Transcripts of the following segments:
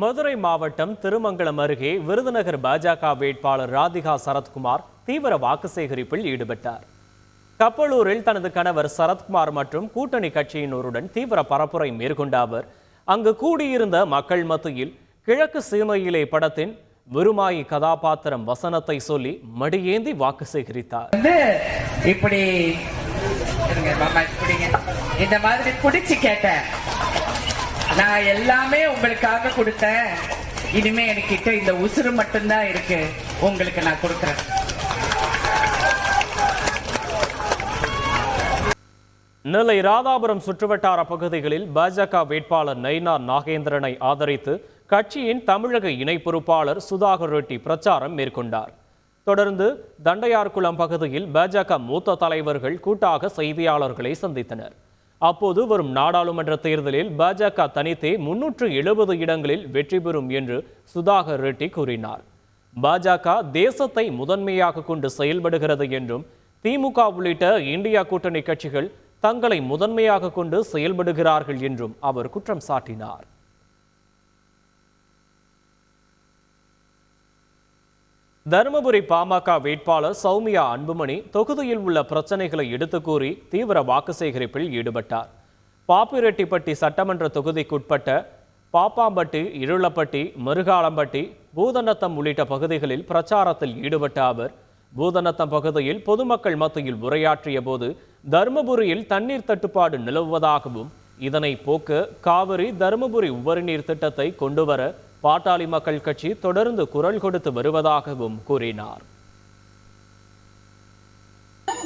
மதுரை மாவட்டம் திருமங்கலம் அருகே விருதுநகர் பாஜக வேட்பாளர் ராதிகா சரத்குமார் தீவிர வாக்கு சேகரிப்பில் ஈடுபட்டார். கப்பலூரில் தனது கணவர் சரத்குமார் மற்றும் கூட்டணி கட்சியினருடன் தீவிர பரப்புரை மேற்கொண்ட அவர் அங்கு கூடியிருந்த மக்கள் மத்தியில் கிழக்கு சீமையிலே படத்தின் விருமாயி கதாபாத்திரம் வசனத்தை சொல்லி மடியேந்தி வாக்கு சேகரித்தார். இப்படி இந்த மாதிரி குடிச்சு கேட்டேன். நான் எல்லாமே உங்களுக்காக கொடுத்தேன். இனிமே என்கிட்ட இந்த உசுறு மட்டும்தான் இருக்கு. உங்களுக்கு நான் கொடுக்குறேன். நெல்லை ராதாபுரம் சுற்றுவட்டார பகுதிகளில் பாஜக வேட்பாளர் நைனா நாகேந்திரனை ஆதரித்து கட்சியின் தமிழக இணை பொறுப்பாளர் சுதாகர் ரெட்டி பிரச்சாரம் மேற்கொண்டார். தொடர்ந்து தண்டையார்குளம் பகுதியில் பாஜக மூத்த தலைவர்கள் கூட்டாக செய்தியாளர்களை சந்தித்தனர். அப்போது வரும் நாடாளுமன்ற தேர்தலில் பாஜக தனித்தே முன்னூற்று எழுபது இடங்களில் வெற்றி பெறும் என்று சுதாகர் ரெட்டி கூறினார். பாஜக தேசத்தை முதன்மையாக கொண்டு செயல்படுகிறது என்றும் திமுக உள்ளிட்ட இந்தியா கூட்டணி கட்சிகள் தங்களை முதன்மையாக கொண்டு செயல்படுகிறார்கள் என்றும் அவர் குற்றம் சாட்டினார். தருமபுரி பாமக வேட்பாளர் சௌமியா அன்புமணி தொகுதியில் உள்ள பிரச்சனைகளை எடுத்து கூறி தீவிர வாக்கு சேகரிப்பில் ஈடுபட்டார். பாப்பிரெட்டிப்பட்டி சட்டமன்ற தொகுதிக்குட்பட்ட பாப்பாம்பட்டி இருளப்பட்டி மிருகாலம்பட்டி பூதநத்தம் உள்ளிட்ட பகுதிகளில் பிரச்சாரத்தில் ஈடுபட்ட அவர் பூதநத்தம் பகுதியில் பொதுமக்கள் மத்தியில் உரையாற்றிய போது தருமபுரியில் தண்ணீர் தட்டுப்பாடு நிலவுவதாகவும் இதனை போக்க காவிரி தருமபுரி உபரிநீர் திட்டத்தை கொண்டுவர பாட்டாளி மக்கள் கட்சி தொடர்ந்து குரல் கொடுத்து வருவதாகவும் கூறினார்.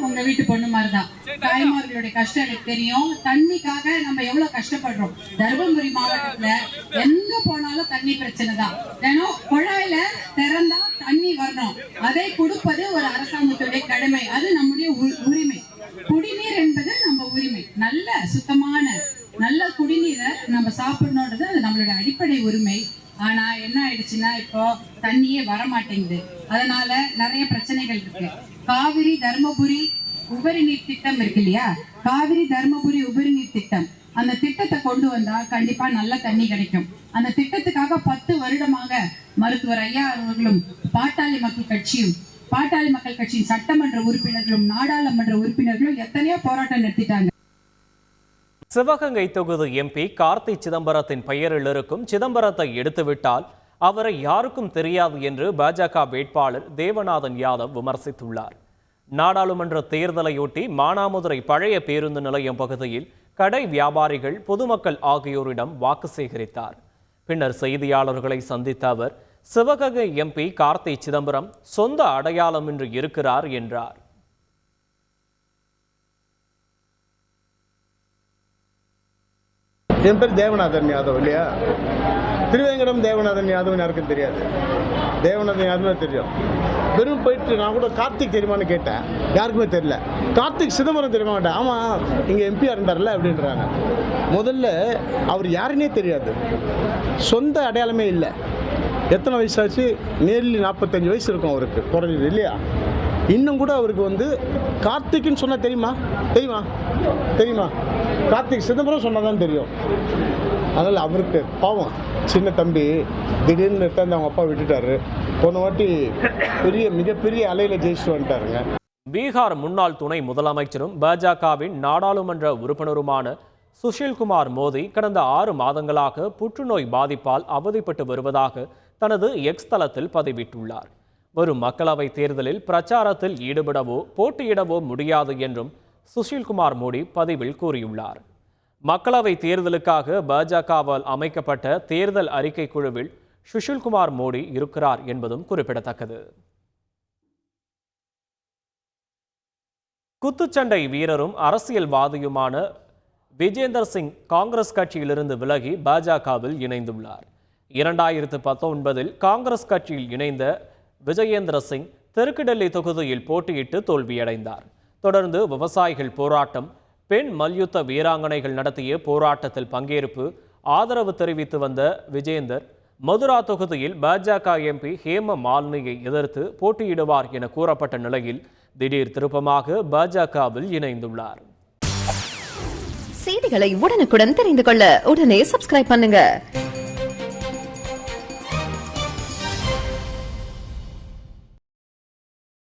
உங்க வீட்டு பொண்ணு மாதிரிதான். தாய்மார்களுடைய கஷ்டம் எனக்கு தெரியும். தண்ணிக்காக நம்ம எவ்வளவு கஷ்டப்படுறோம்? தருமபுரி மாவட்டத்துல எங்க போனாலும் தண்ணி பிரச்சனை தான் தினம் குழாயில திறந்தா தண்ணி வரணும். அதை கொடுப்பது ஒரு அரசாங்கத்துடைய கடமை. அது நம்முடைய உரிமை. குடிநீர் என்பது நம்ம உரிமை. நல்ல சுத்தமான நல்ல குடிநீரை நம்ம சாப்பிடணுன்றது அது நம்மளுடைய அடிப்படை உரிமை. ஆனா என்ன ஆயிடுச்சுன்னா இப்போ தண்ணியே வர மாட்டேங்குது அதனால நிறைய பிரச்சனைகள் இருக்கு. காவிரி தர்மபுரி உபரி நீர் திட்டம் இருக்கு இல்லையா? காவிரி தர்மபுரி உபரி நீர் திட்டம். அந்த திட்டத்தை கொண்டு வந்தா கண்டிப்பா நல்ல தண்ணி கிடைக்கும். அந்த திட்டத்துக்காக பத்து வருடமாக மருத்துவர் ஐயா அவர்களும் பாட்டாளி மக்கள் கட்சியும் பாட்டாளி மக்கள் கட்சியின் சட்டமன்ற உறுப்பினர்களும் நாடாளுமன்ற உறுப்பினர்களும் எத்தனையோ போராட்டம் நடத்திட்டாங்க. சிவகங்கை தொகுதி எம்பி கார்த்தி சிதம்பரத்தின் பெயரில் இருக்கும் சிதம்பரத்தை எடுத்துவிட்டால் அவரை யாருக்கும் தெரியாது என்று பாஜக வேட்பாளர் தேவநாதன் யாதவ் விமர்சித்துள்ளார். நாடாளுமன்ற தேர்தலையொட்டி மானாமதுரை பழைய பேருந்து நிலையம் பகுதியில் கடை வியாபாரிகள் பொதுமக்கள் ஆகியோரிடம் வாக்கு சேகரித்தார். பின்னர் செய்தியாளர்களை சந்தித்த அவர் சிவகங்கை எம்பி கார்த்தி சிதம்பரம் சொந்த அடையாளமின்றி இருக்கிறார் என்றார். என் பேர் தேவநாதன் யாதவ் இல்லையா? திருவேங்கடம் தேவநாதன் யாதவன் யாருக்கும் தெரியாது. தேவநாதன் யாருமே தெரியும். வெறும் போயிட்டு நான் கூட கார்த்திக் தெரியுமான்னு கேட்டேன். யாருக்குமே தெரியல. கார்த்திக் சிதம்பரம் தெரியுமா கேட்டேன் ஆமாம் இங்கே எம்பியாக இருந்தார்ல அப்படின்றாங்க. முதல்ல அவர் யாருன்னே தெரியாது. சொந்த அடையாளமே இல்லை. எத்தனை வயசாச்சு? நேர்லி நாற்பத்தஞ்சு வயசு இருக்கும் அவருக்கு. குறைஞ்சது இல்லையா? இன்னும் கூட அவருக்கு வந்து கார்த்திக்னு சொன்னால் தெரியுமா? தெரியுமா? தெரியுமா? கார்த்திக் சிதம்பரம் சொன்னால் தான் தெரியும். அதனால் அவருக்கு பாவம். சின்ன தம்பி திடீர்னு எடுத்தாந்து அவங்க அப்பா விட்டுட்டாரு. போன வாட்டி பெரிய மிகப்பெரிய அலையில் ஜெயிச்சுட்டு வந்துட்டாருங்க. பீகார் முன்னாள் துணை முதலமைச்சரும் பாஜகவின் நாடாளுமன்ற உறுப்பினருமான சுஷில்குமார் மோடி கடந்த ஆறு மாதங்களாக புற்றுநோய் பாதிப்பால் அவதிப்பட்டு வருவதாக தனது எக்ஸ் தளத்தில் பதிவிட்டுள்ளார். வரும் மக்களவைத் தேர்தலில் பிரச்சாரத்தில் ஈடுபடவோ போட்டியிடவோ முடியாது என்றும் சுஷில்குமார் மோடி பதிவில் கூறியுள்ளார். மக்களவை தேர்தலுக்காக பாஜகவால் அமைக்கப்பட்ட தேர்தல் அறிக்கை குழுவில் சுஷில்குமார் மோடி இருக்கிறார் என்பதும் குறிப்பிடத்தக்கது. குத்துச்சண்டை வீரரும் அரசியல்வாதியுமான விஜேந்தர் சிங் காங்கிரஸ் கட்சியிலிருந்து விலகி பாஜகவில் இணைந்துள்ளார். இரண்டாயிரத்து பத்தொன்பதில் காங்கிரஸ் கட்சியில் இணைந்த விஜயேந்திர சிங் தெற்கு டெல்லி தொகுதியில் போட்டியிட்டு தோல்வியடைந்தார். தொடர்ந்து விவசாயிகள் போராட்டம் பெண் மல்யுத்த வீராங்கனைகள் நடத்திய போராட்டத்தில் பங்கேற்பு ஆதரவு தெரிவித்து வந்த விஜேந்தர் மதுரா தொகுதியில் பாஜக எம்பி ஹேம மாலினியை எதிர்த்து போட்டியிடுவார் என கூறப்பட்ட நிலையில் திடீர் திருப்பமாக பாஜகவில் இணைந்துள்ளார். செய்திகளை உடனுக்குடன் தெரிந்து கொள்ள உடனே சப்ஸ்கிரைப் பண்ணுங்க.